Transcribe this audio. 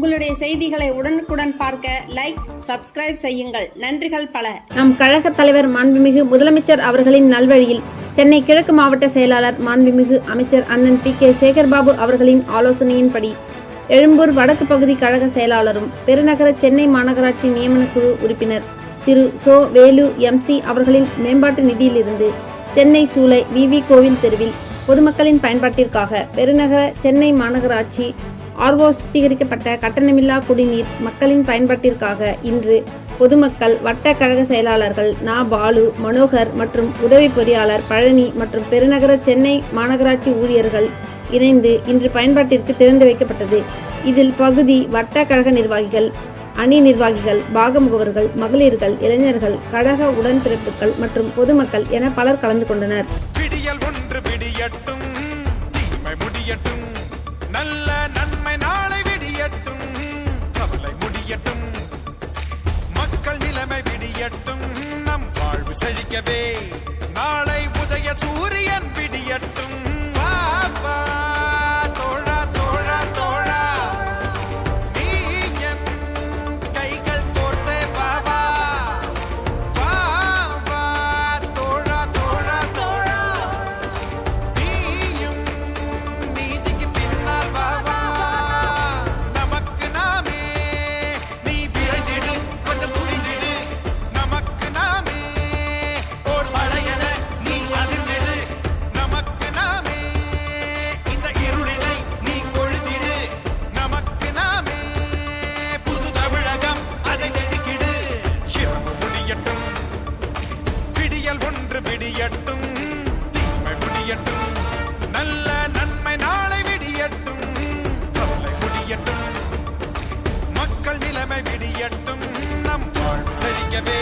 உங்களுடைய செய்திகளை உடனுக்குடன் பார்க்க லைக் சப்ஸ்கிரைப் செய்யுங்கள். நன்றிகள் பல. நம் கழக தலைவர் மாண்புமிகு முதலமைச்சர் அவர்களின் நல்வழியில் சென்னை கிழக்கு மாவட்ட செயலாளர் மாண்புமிகு அமைச்சர் அண்ணன் பி கே சேகர்பாபு அவர்களின் ஆலோசனையின்படி எழும்பூர் வடக்கு பகுதி கழக செயலாளரும் பெருநகர சென்னை மாநகராட்சி நியமனக்குழு உறுப்பினர் திரு சோ வேலு எம்சி அவர்களின் மேம்பாட்டு நிதியிலிருந்து சென்னை சூளை விவி கோவில் தெருவில் பொதுமக்களின் பயன்பாட்டிற்காக பெருநகர சென்னை மாநகராட்சி ஆர்வோ சுத்திகரிக்கப்பட்ட கட்டணமில்லா குடிநீர் மக்களின் பயன்பாட்டிற்காக இன்று பொதுமக்கள் வட்ட கழக செயலாளர்கள் நா. பாலு மனோகர் மற்றும் உதவி பொறியாளர் பழனி மற்றும் பெருநகர சென்னை மாநகராட்சி ஊழியர்கள் இணைந்து இன்று பயன்பாட்டிற்கு திறந்து வைக்கப்பட்டது. இதில் பகுதி வட்ட கழக நிர்வாகிகள் அணி நிர்வாகிகள் பாகமுகவர்கள் மகளிர்கள் இளைஞர்கள் கழக உடன்பிறப்புகள் மற்றும் பொதுமக்கள் என பலர் கலந்து கொண்டனர். நிலைமை நம் வாழ்வு செழிக்கவே. விடியட்டும் தீமை முடியட்டும் நல்ல நன்மை நாளை விடியட்டும் தொல்லை முடியட்டும் மக்கள் நிலைமை விடியட்டும் நம் வாழ்வு செழிக்கவே.